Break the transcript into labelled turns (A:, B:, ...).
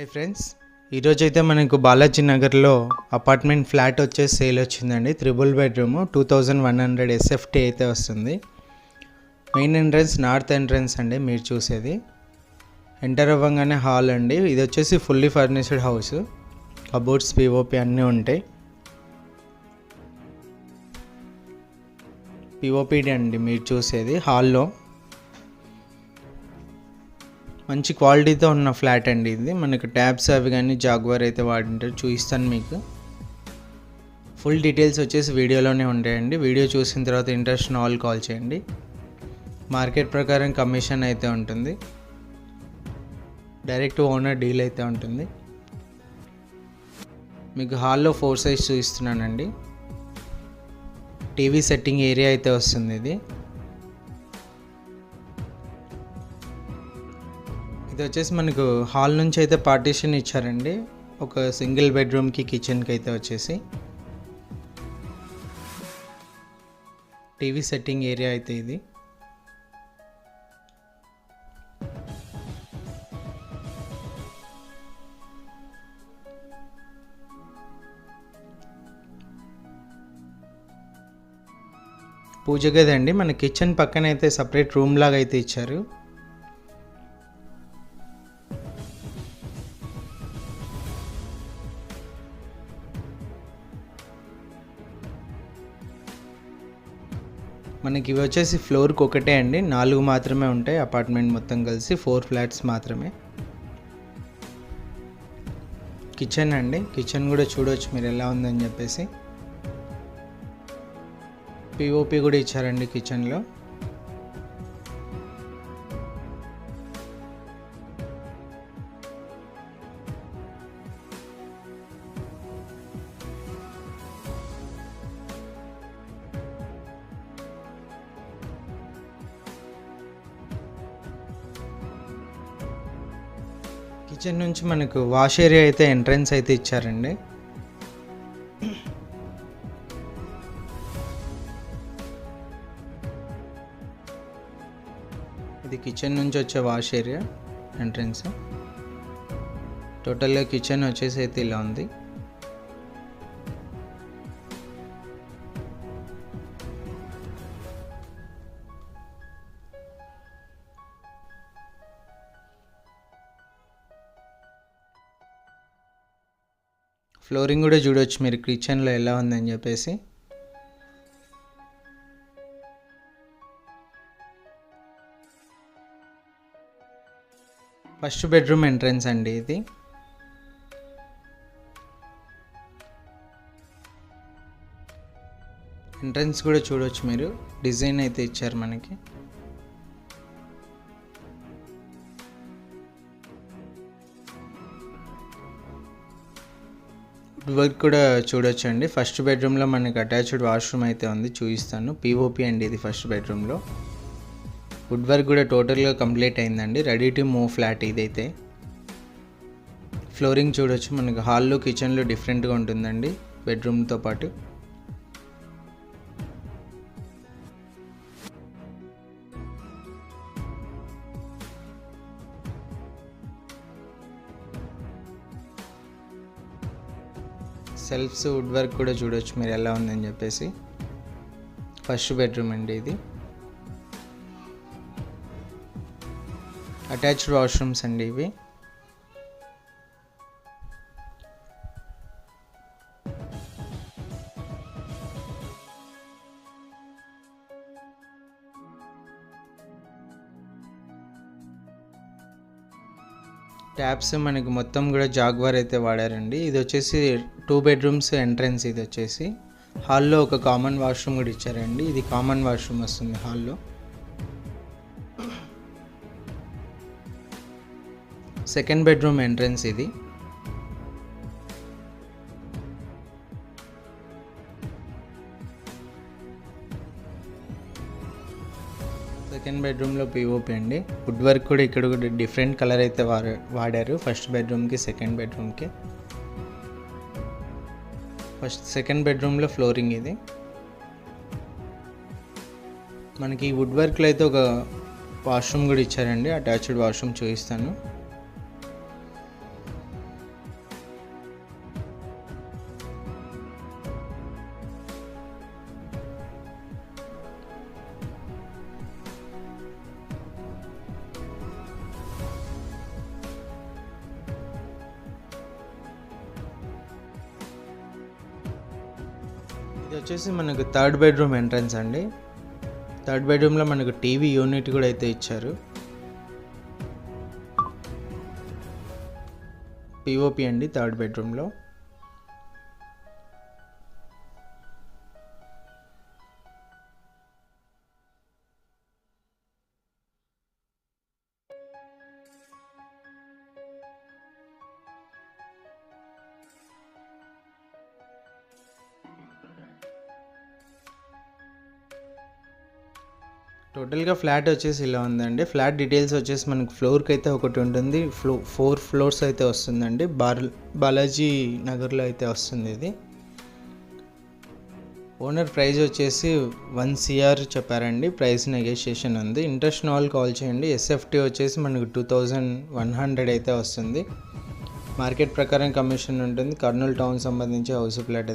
A: Hi friends ఈరోజైతే అయితే మనకు బాలాజీ నగర్లో అపార్ట్మెంట్ ఫ్లాట్ వచ్చేసి సేల్ వచ్చిందండి. Triple bedroom two thousand one hundred SFT అయితే వస్తుంది. మెయిన్ ఎంట్రన్స్ నార్త్ ఎంట్రన్స్ అండి మీరు చూసేది. ఎంటర్ అవ్వగానే హాల్ అండి. ఇది వచ్చేసి fully furnished house cupboards POP అన్నీ ఉంటాయి. పిఓపిడి అండి మీరు చూసేది హాల్లో మంచి క్వాలిటీతో ఉన్న ఫ్లాట్ అండి ఇది. మనకు ట్యాబ్స్ అవి కానీ జాగ్వార్ అయితే వాడింటారు. చూపిస్తాను మీకు. ఫుల్ డీటెయిల్స్ వచ్చేసి వీడియోలోనే ఉంటాయండి. వీడియో చూసిన తర్వాత ఇంట్రెస్ట్ ఆల్ కాల్ చేయండి. మార్కెట్ ప్రకారం కమిషన్ అయితే ఉంటుంది. డైరెక్ట్ ఓనర్ డీల్ అయితే ఉంటుంది. మీకు హాల్లో ఫోర్ సైజ్ చూపిస్తున్నానండి టీవీ సెట్టింగ్ ఏరియా అయితే వస్తుంది ఇది. ఇది వచ్చేసి మనకు హాల్ నుంచి అయితే పార్టీషన్ ఇచ్చారండి. ఒక సింగిల్ బెడ్రూమ్కి కిచెన్కి అయితే వచ్చేసి. టీవీ సెట్టింగ్ ఏరియా అయితే ఇది. పూజ గది అండి. మన కిచెన్ పక్కన అయితే సపరేట్ రూమ్ లాగా అయితే ఇచ్చారు. మనకి ఇవి వచ్చేసి ఫ్లోర్కి ఒకటే అండి. నాలుగు మాత్రమే ఉంటాయి. అపార్ట్మెంట్ మొత్తం కలిసి ఫోర్ ఫ్లాట్స్ మాత్రమే. కిచెన్ అండి. కిచెన్ కూడా చూడవచ్చు మీరు ఎలా ఉందని చెప్పేసి. పిఓపి కూడా ఇచ్చారండి కిచెన్లో. కిచెన్ నుంచి మనకు వాష్ ఏరియా అయితే ఎంట్రన్స్ అయితే ఇచ్చారండి. ఇది కిచెన్ నుంచి వచ్చే వాష్ ఏరియా ఎంట్రన్స్. టోటల్గా కిచెన్ వచ్చేసి అయితే ఇలా ఉంది. ఫ్లోరింగ్ కూడా చూడవచ్చు మీరు కిచెన్లో ఎలా ఉందని చెప్పేసి. ఫస్ట్ బెడ్రూమ్ ఎంట్రన్స్ అండి ఇది. ఎంట్రన్స్ కూడా చూడవచ్చు మీరు. డిజైన్ అయితే ఇచ్చారు మనకి. వర్క్ కూడా చూడొచ్చు అండి ఫస్ట్ బెడ్రూమ్లో మనకి అటాచ్డ్ వాష్రూమ్ అయితే ఉంది చూపిస్తాను. పీఓపీ అండి ఇది ఫస్ట్ బెడ్రూమ్లో. వుడ్ వర్క్ కూడా టోటల్గా కంప్లీట్ అయిందండి. రెడీ టు మూవ్ ఫ్లాట్ ఇదైతే. ఫ్లోరింగ్ చూడొచ్చు మనకి హాల్లో కిచెన్లో డిఫరెంట్గా ఉంటుందండి బెడ్రూమ్తో పాటు. సెల్ఫ్స్ వుడ్ వర్క్ కూడా చూడొచ్చు మీరు ఎలా ఉందని చెప్పేసి. ఫస్ట్ బెడ్రూమ్ అండి ఇది. అటాచ్డ్ వాష్రూమ్స్ అండి ఇవి. ట్యాప్స్ మనకి మొత్తం కూడా జాగ్వార్ అయితే వాడారండి. ఇది వచ్చేసి టూ బెడ్రూమ్స్ ఎంట్రన్స్ ఇది వచ్చేసి. హాల్లో ఒక కామన్ వాష్రూమ్ కూడా ఇచ్చారండి. ఇది కామన్ వాష్రూమ్ వస్తుంది హాల్లో. సెకండ్ బెడ్రూమ్ ఎంట్రన్స్ ఇది. సెకండ్ బెడ్రూమ్లో పిఓపి అండి. వుడ్ వర్క్ కూడా ఇక్కడ కూడా డిఫరెంట్ కలర్ అయితే వాడ- వాడారు. ఫస్ట్ బెడ్రూమ్కి సెకండ్ బెడ్రూమ్కి. ఫస్ట్ సెకండ్ బెడ్రూమ్లో ఫ్లోరింగ్ ఇది. మనకి వుడ్ వర్క్లో అయితే ఒక వాష్రూమ్ కూడా ఇచ్చారండి. అటాచ్డ్ వాష్రూమ్ చూపిస్తాను. ఇది వచ్చేసి మనకు థర్డ్ బెడ్రూమ్ ఎంట్రన్స్ అండి. థర్డ్ బెడ్రూమ్లో మనకు టీవీ యూనిట్ కూడా అయితే ఇచ్చారు. పిఓపి అండి థర్డ్ బెడ్రూమ్లో. టోటల్గా ఫ్లాట్ వచ్చేసి ఇలా ఉందండి. ఫ్లాట్ డీటెయిల్స్ వచ్చేసి మనకు ఫ్లోర్కి అయితే ఒకటి ఉంటుంది. ఫ్లో ఫోర్ ఫ్లోర్స్ అయితే వస్తుందండి. బార్ బాలాజీ నగర్లో అయితే వస్తుంది ఇది. ఓనర్ ప్రైస్ వచ్చేసి వన్ సిఆర్ చెప్పారండి. ప్రైస్ నెగోషియేషన్ ఉంది. ఇంట్రెస్ట్ ఆల్ కాల్ చేయండి. ఎస్ఎఫ్టీ వచ్చేసి మనకు టూ థౌజండ్ వన్ హండ్రెడ్ అయితే వస్తుంది. మార్కెట్ ప్రకారం కమిషన్ ఉంటుంది. కర్నూలు టౌన్ సంబంధించి హౌస్ ఫ్లాట్